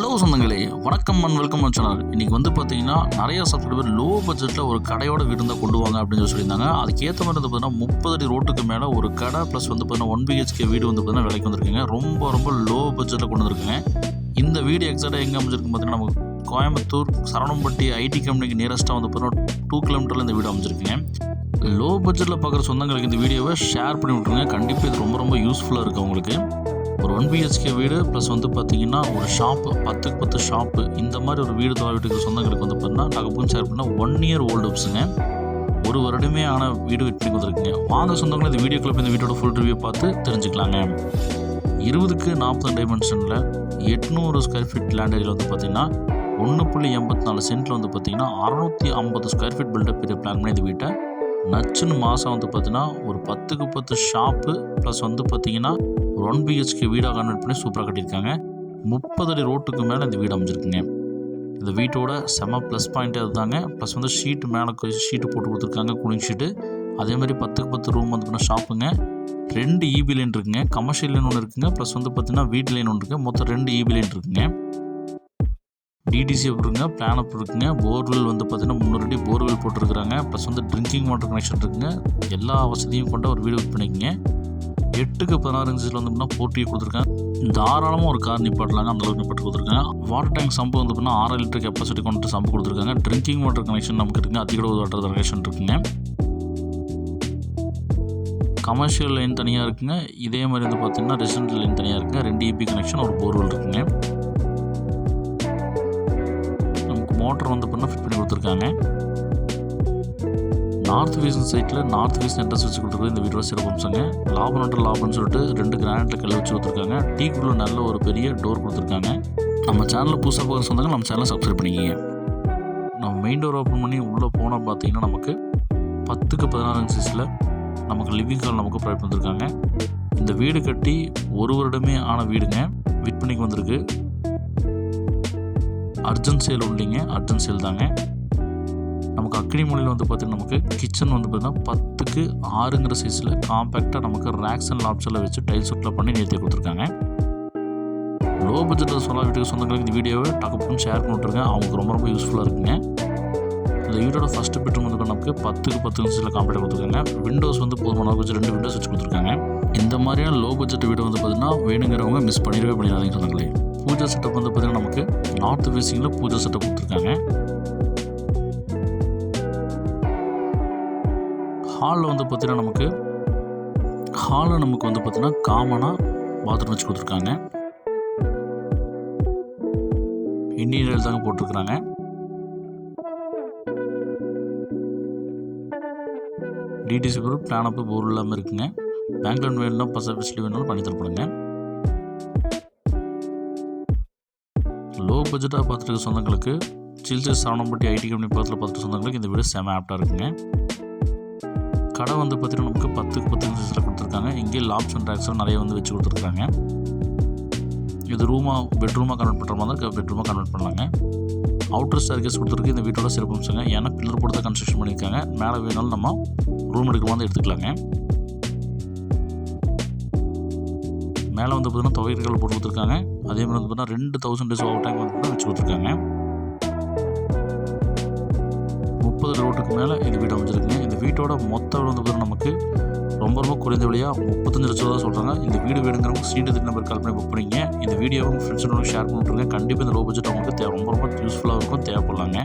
Hello சொந்தங்களே வணக்கம் and welcome channel. இன்றைக்கி வந்து பார்த்தீங்கன்னா நிறைய சப்ஸ்கிரைபர் லோ பட்ஜெட்டில் ஒரு கடையோட வீடு தான் கொண்டு வாங்க அப்படின்னு சொல்லி சொல்லியிருந்தாங்க. அதுக்கேற்ற மாதிரி வந்து பார்த்தீங்கன்னா முப்பது அடி ரோட்டுக்கு மேலே ஒரு கடை ப்ளஸ் வந்து பார்த்தீங்கன்னா ஒன் பிஹெச்கே வீடு வந்து பார்த்தீங்கன்னா விலைக்கு வந்திருக்குங்க. ரொம்ப ரொம்ப லோ பட்ஜெட்டில் கொண்டு வந்திருக்குங்க. இந்த வீடு எக்ஸாக்டாக எங்கே அமைஞ்சிருக்கு பார்த்தீங்கன்னா நமக்கு கோயம்புத்தூர் சரவணம்பட்டி ஐடி கம்பெனிக்கு நியரஸ்ட்டாக வந்து பார்த்தீங்கன்னா டூ கிலோமீட்டரில் இந்த வீடு அமைஞ்சிருக்குங்க. லோ பட்ஜெட்டில் பார்க்குற சொந்தங்களுக்கு இந்த வீடியோவை ஷேர் பண்ணி விட்ருங்க கண்டிப்பாக இது ரொம்ப ரொம்ப யூஸ்ஃபுல்லாக இருக்குது உங்களுக்கு. ஒரு ஒன் பிஹெச்கே வீடு ப்ளஸ் வந்து பார்த்தீங்கன்னா ஒரு ஷாப்பு பத்துக்கு பத்து ஷாப்பு இந்த மாதிரி ஒரு வீடு தொலை வீட்டுக்கு சொந்தங்களுக்கு வந்து பார்த்தீங்கன்னா நகப்பும் ஷேர் பண்ணால் ஒன் இயர் ஓல்டு அப்ஸுங்க ஒரு வருடமே ஆன வீடு விற்பனைக்கு வந்திருக்குங்க. வாங்க சொந்தங்களும் இந்த வீடியோ கிளப் இந்த வீட்டோட ஃபுல் ரிவ்யூ பார்த்து தெரிஞ்சுக்கலாங்க. இருபதுக்கு நாற்பது டைமென்ஷனில் எட்நூறு ஸ்கொயர் ஃபீட் லேண்ட் ஏரியா வந்து பார்த்தீங்கன்னா ஒன்று புள்ளி எண்பத்தி நாலு சென்ட்டில் வந்து பார்த்தீங்கன்னா அறநூற்றி ஐம்பது ஸ்கொயர் ஃபீட் பில்டப் பெரிய பிளான் பண்ணி இந்த வீட்டை நச்சுன்னு மாதம் வந்து பார்த்தீங்கன்னா ஒரு பத்துக்கு பத்து ஷாப்பு ப்ளஸ் வந்து பார்த்தீங்கன்னா ஒரு ஒன் பிஹெச்கே வீடாக கன்வெர்ட் பண்ணி சூப்பராக கட்டியிருக்காங்க. முப்பது அடி ரோட்டுக்கு மேலே இந்த வீடு அமைஞ்சிருக்குங்க. இந்த வீட்டோட செம ப்ளஸ் பாயிண்ட்டே அதுதாங்க. ப்ளஸ் வந்து ஷீட்டு மேலே ஷீட்டு போட்டு கொடுத்துருக்காங்க கூலிங் ஷீட்டு அதே மாதிரி பத்துக்கு பத்து ரூம் வந்து ஷாப்புங்க ரெண்டு இபி லைன் இருக்குங்க. கமர்ஷியல் லைன் ஒன்று இருக்குங்க. ப்ளஸ் வந்து பார்த்தீங்கன்னா வீட்டு லைன் ஒன்று இருக்குது மொத்தம் ரெண்டு இபி லைன் இருக்குங்க. டிடிசி இருக்குங்க. பிளான் அப் இருக்குங்க. போர்வெல் வந்து பார்த்தீங்கன்னா முந்நூறு அடி போர்வெல் போட்டிருக்கிறாங்க. ப்ளஸ் வந்து ட்ரிங்கிங் வாட்டர் கனெக்ஷன் இருக்குங்க. எல்லா வசதியும் கொண்ட ஒரு வீடு விற்பனைக்குங்க எட்டுக்கு பதினாறு இன்ச்சில் வந்து போட்டியை கொடுத்துருக்காங்க தாராளமாக ஒரு கார் நிப்பாட்டலாங்க அந்த அளவுக்கு நிப்பாட்டு கொடுத்துருக்காங்க வாட்டர் டேங்க் சம்பு வந்து அப்படின்னா ஆறு லிட்டர் கெப்பாசிட்டி கொண்டு சம்பு கொடுத்துருக்காங்க. ட்ரிங்கிங் வாட்டர் கனெக்ஷன் நமக்கு இருக்குங்க அதிக வாட்டர் கனெக்ஷன் இருக்குங்க. கமர்ஷியல் லைன் தனியாக இருக்குங்க. இதே மாதிரி வந்து பார்த்தீங்கன்னா ரெசிடென்ட் லைன் தனியாக இருக்குங்க. ரெண்டு இபி கனெக்ஷன் ஒரு போர்வெல் இருக்குங்க. நமக்கு மோட்டர் வந்து பண்ணால் ஃபிட் பண்ணி கொடுத்துருக்காங்க. நார்த் வீசன் சைட்டில் நார்த் வீசன் என்ட்ரன்ஸ் வச்சு கொடுத்துருக்கோம் இந்த வீட்டோட சிறப்பு அம்சங்க லாபம் நட்டு லாபம்னு சொல்லிட்டு ரெண்டு கிரானைட்டில் கல் வச்சு கொடுத்துருக்காங்க. டீக்குள்ளே நல்ல ஒரு பெரிய டோர் கொடுத்துருக்காங்க. நம்ம சேனலில் புதுசாக போகிற சொந்தாங்க நம்ம சேனலை சப்ஸ்கிரைப் பண்ணிக்கிங்க. நம்ம மெயின் டோர் ஓப்பன் பண்ணி உள்ளே போனால் பார்த்தீங்கன்னா நமக்கு பத்துக்கு பதினாறு இன்ச்சஸில் நமக்கு லிவிங் ஹால் நமக்கு ப்ரொவைட் பண்ணிருக்காங்க. இந்த வீடு கட்டி ஒரு வருடமே ஆன வீடுங்க. விற்பனைக்கு வந்திருக்கு. அர்ஜென்ட் சேல் உள்ளீங்க. அர்ஜென்ட் சேல் தாங்க. நமக்கு அக்னி மொழியில் வந்து பார்த்தீங்கன்னா நமக்கு கிச்சன் வந்து பார்த்திங்கன்னா பத்துக்கு ஆறுங்கிற சைஸில் காம்பேக்டாக நமக்கு ரேக்ஸ் அண்ட் லாப்ஸில் வச்சு டைல்ஸ் ஒர்க்கில் பண்ணி நிறுத்தி கொடுத்துருக்காங்க. லோ பட்ஜெட்டில் சொல்ல வீட்டுக்கு சொந்தங்களுக்கு இந்த வீடியோவை டக்குன்னு ஷேர் பண்ணிட்டுருங்க அவங்களுக்கு ரொம்ப ரொம்ப யூஸ்ஃபுல்லாக இருக்குங்க. இந்த வீட்டோட ஃபஸ்ட் பெட்ரூம் வந்து நமக்கு பத்துக்கு பத்து இன்ச்சில் காம்பேக்டாக கொடுத்துருக்காங்க. விண்டோஸ் வந்து போதுமான வச்சு ரெண்டு விண்டோஸ் வச்சு கொடுத்துருக்காங்க. இந்த மாதிரியான லோ பட்ஜெட் வீடு வந்து பார்த்தீங்கன்னா வேணுங்கிறவங்க மிஸ் பண்ணிடவே பண்ணிடாதீங்க சொந்தங்களே பூஜா செட்டப் வந்து பார்த்தீங்கன்னா நமக்கு நார்த் ஃபேஸிங்கில் பூஜா செட்டப் கொடுத்துருக்காங்க. ஹாலில் வந்து பார்த்தீங்கன்னா நமக்கு ஹாலில் நமக்கு வந்து பார்த்திங்கன்னா காமனாக பாத்ரூம் வச்சு கொடுத்துருக்காங்க. இன்டீரியர் தாங்க போட்டிருக்கிறாங்க. டிடிசி பொருள் பிளான் அப்போ போர் இல்லாமல் இருக்குங்க. பேங்க் லோன் வேணும்னா பஸ் ஃபெசிலிட்டி வேணாலும் பண்ணி தரப்படுங்க. லோ பட்ஜெட்டாக பார்த்துருக்க சொந்தங்களுக்கு சில்சர் சரவணம்பட்டி ஐடி கம்பெனி பக்கத்தில் பார்த்துட்டு சொந்தங்களுக்கு இந்த வீடு செம ஆப்டாக இருக்குங்க. கடை வந்து பார்த்தீங்கன்னா நமக்கு பத்துக்கு பத்து சைஸில் கொடுத்துருக்காங்க. இங்கே லாப்ஸ் அண்ட் ட்ராக்ஸும் நிறைய வந்து வச்சு கொடுத்துருக்காங்க. இது ரூமாக பெட்ரூமாக கன்வெர்ட் பண்ணுற மாதிரி தான் பெட்ரூமாக கன்வெர்ட் பண்ணலாங்க. அவுட்டர் ஸ்டேர்கேஸ் கொடுத்துருக்கு. இந்த வீட்டோட சிறப்பு அம்சங்க. ஏன்னா பில்லர் போட்டு தான் கன்ஸ்ட்ரக்ஷன் பண்ணியிருக்காங்க. மேலே வேணாலும் நம்ம ரூம் எடுக்கிற மாதிரி எடுத்துக்கலாங்க. மேலே வந்து பார்த்தீங்கன்னா துவையர்கள் போட்டு கொடுத்துருக்காங்க. அதே மாதிரி வந்து பார்த்தீங்கன்னா ரெண்டு தௌசண்ட் டேஸ் ஓவர் டைம் வந்து வச்சு கொடுத்துருக்காங்க. முப்பது ரோட்டுக்கு மேலே இந்த வீடு அமைஞ்சிருக்குங்க. வீட்டோட மொத்த விலை வந்து பார்த்தீங்கன்னா நமக்கு ரொம்ப ரொம்ப குறைந்த விலையாக முப்பத்தஞ்சு லட்சம் ரூபா சொல்கிறாங்க இந்த வீடு வேணுங்கிறவங்க ஸ்ரீநதி நம்பர் கால் பண்ணி புக் பண்ணிங்க இந்த வீடியோவை ஃப்ரெண்ட்ஸோட ஷேர் பண்ணிட்டுருங்க கண்டிப்பாக இந்த லோ பட்ஜெட் அவங்களுக்கு தேவை ரொம்ப ரொம்ப யூஸ்ஃபுல்லாக இருக்கும். தேவைப்படலாங்க.